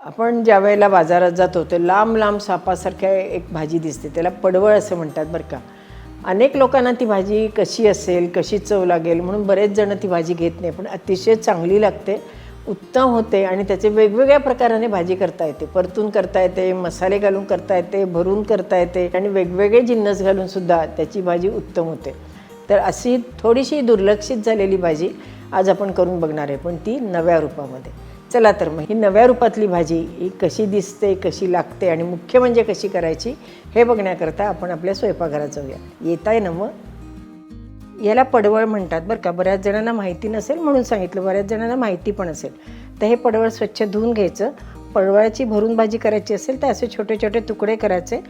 आपण ज्या वेळेला बाजारात जातो ते लांब लांब सापासारख्या एक भाजी दिसते. त्याला पडवळ असं म्हणतात बरं का. अनेक लोकांना ती भाजी कशी असेल कशी चव लागेल म्हणून बरेच जण ती भाजी घेत नाही. पण अतिशय चांगली लागते उत्तम होते आणि त्याचे वेगवेगळ्या प्रकाराने भाजी करता येते. परतून करता येते मसाले घालून करता येते भरून करता येते आणि वेगवेगळे जिन्नस घालून सुद्धा त्याची भाजी उत्तम होते. तर अशी थोडीशी दुर्लक्षित झालेली भाजी आज आपण करून बघणार आहे. पण ती नव्या रूपामध्ये. चला तर मग ही नव्या रूपातली भाजी ही कशी दिसते कशी लागते आणि मुख्य म्हणजे कशी करायची हे बघण्याकरता आपण आपल्या स्वयंपाकघरात जाऊया. येत आहे ना मग? याला पडवळ म्हणतात बरं का. बऱ्याच जणांना माहिती नसेल म्हणून सांगितलं बऱ्याच जणांना माहिती पण असेल. तर हे पडवळ स्वच्छ धुवून घ्यायचं. पडवळाची भरून भाजी करायची असेल तर असे छोटे छोटे तुकडे करायचे.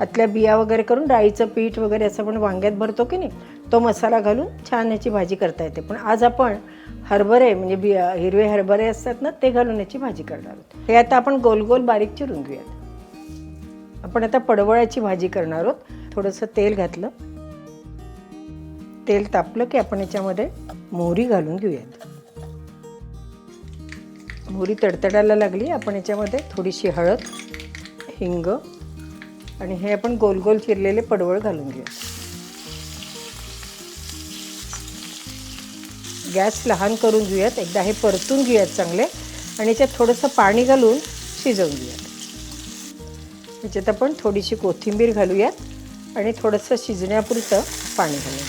आतल्या बिया वगैरे करून डाळीचं पीठ वगैरे असं आपण वांग्यात भरतो की नाही तो मसाला घालून छान याची भाजी करता येते. पण आज आपण हरभरे म्हणजे बि हिरवे हरभरे असतात ना ते घालून याची भाजी करणार आहोत. हे आता आपण गोल गोल बारीक चिरून घेऊयात. आपण आता पडवळाची भाजी करणार आहोत. थोडंसं तेल घातलं. तेल तापलं की आपण याच्यामध्ये मोहरी घालून घेऊयात. मोहरी तडतडायला लागली. आपण याच्यामध्ये थोडीशी हळद हिंग आणि हे आपण गोल गोल चिरलेले पडवळ घालून घेऊया गॅस लहान करून घेऊयात. एकदा हे परतून घेऊयात चांगले. आणि याच्यात थोडंसं पाणी घालून शिजवून घेऊयात. याच्यात आपण थोडीशी कोथिंबीर घालूयात आणि थोडंसं शिजण्यापुरतं पाणी घालून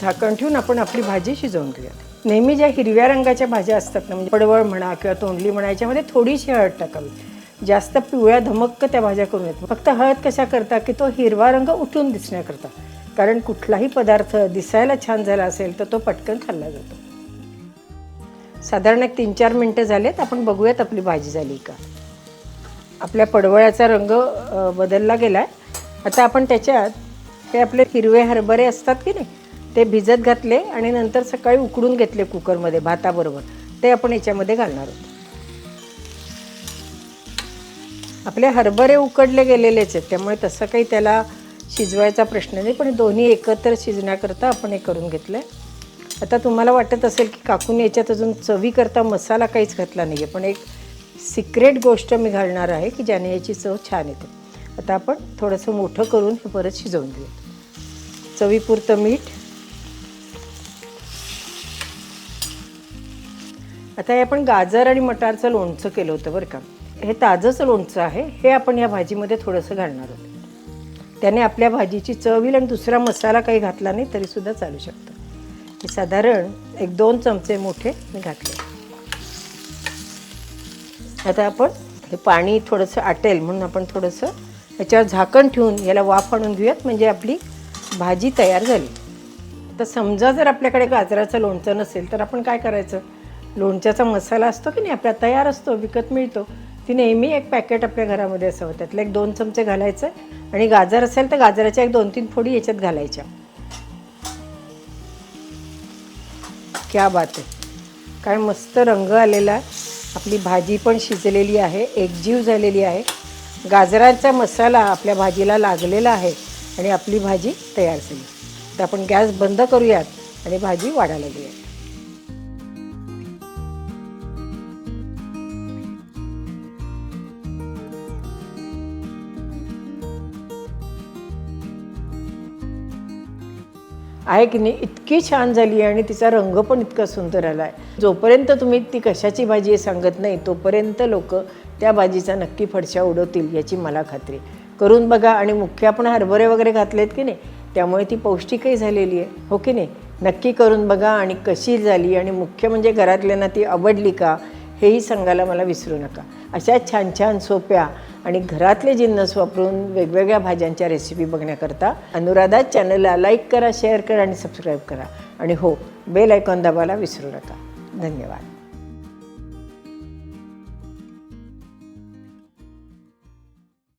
झाकण ठेवून आपण आपली भाजी शिजवून घेऊयात. नेहमी ज्या हिरव्या रंगाच्या भाज्या असतात ना म्हणजे पडवळ म्हणा किंवा तोंडली म्हणा याच्यामध्ये थोडीशी हळद टाकावी. जास्त पिवळ्या धमक्क त्या भाज्या करून येतात फक्त हळद कशा करता की तो हिरवा रंग उठून दिसण्याकरता. कारण कुठलाही पदार्थ दिसायला छान झाला असेल तर तो पटकन खाल्ला जातो. साधारण एक तीन चार मिनटं झालेत आपण बघूयात आपली भाजी झाली का. आपल्या पडवळ्याचा रंग बदलला गेला आहे आता आपण त्याच्यात हे आपले हिरवे हरभरे असतात की नाही ते भिजत घातले आणि नंतर सकाळी उकडून घेतले कुकरमध्ये भाताबरोबर. ते आपण याच्यामध्ये घालणार आहोत. आपले हरभरे उकडले गेलेलेच आहेत त्यामुळे तसं काही त्याला शिजवायचा प्रश्न नाही पण दोन्ही एकत्र शिजण्याकरता आपण हे करून घेतलं आहे आता तुम्हाला वाटत असेल की काकून याच्यात अजून चवीकरता मसाला काहीच घातला नाही आहे पण एक सिक्रेट गोष्ट मी घालणार आहे की ज्याने याची चव छान येते. आता आपण थोडंसं मोठं करून हे परत शिजवून घेऊ चवीपुरतं मीठ. आता हे आपण गाजर आणि मटारचं लोणचं केलं होतं बरं का. हे ताजंच लोणचं आहे हे आपण या भाजीमध्ये थोडंसं घालणार आहोत. त्याने आपल्या भाजीची चव येईल आणि दुसरा मसाला काही घातला नाही तरीसुद्धा चालू शकतं. हे साधारण एक दोन चमचे मोठे मी घातले. आता आपण हे पाणी थोडंसं आटेल म्हणून आपण थोडंसं याच्यावर झाकण ठेवून याला वाफ आणून घेऊयात म्हणजे आपली भाजी तयार झाली. तर समजा जर आपल्याकडे गाजराचं लोणचं नसेल तर आपण काय करायचं? लोणच्याचा मसाला असतो की नाही आपला तयार असतो विकत मिळतो. ती नेहमी एक पॅकेट आपल्या घरामध्ये असावं. त्यातलं एक दोन चमचे घालायचं आणि गाजर असेल तर गाजराच्या एक दोन तीन फोडी याच्यात घालायच्या. क्या बात आहे. काय मस्त रंग आलेला. आपली भाजी पण शिजलेली आहे. एकजीव झालेली आहे. गाजराचा मसाला आपल्या भाजीला लागलेला आहे आणि आपली भाजी तयार झाली. तर आपण गॅस बंद करूयात आणि भाजी वाढायला घेऊयात आहे की नाही इतकी छान झाली आहे आणि तिचा रंग पण इतका सुंदर आला आहे. जोपर्यंत तुम्ही ती कशाची भाजी आहे सांगत नाही तोपर्यंत लोक त्या भाजीचा नक्की फडशा उडवतील याची मला खात्री करून बघा आणि मुख्य आपण हरभरे वगैरे घातलेत की नाही त्यामुळे ती पौष्टिकही झालेली आहे. हो की नाही? नक्की करून बघा आणि कशी झाली आणि मुख्य म्हणजे घरातल्यांना ती आवडली का हेही सांगायला मला विसरू नका. अशा छान छान सोप्या आणि घरातले जिन्नस वापरून वेगवेगळ्या भाज्यांच्या रेसिपी बघण्याकरता अनुराधा चॅनलला लाईक करा शेअर करा आणि सबस्क्राईब करा. आणि हो बेल आयकॉन दाबायला विसरू नका. धन्यवाद.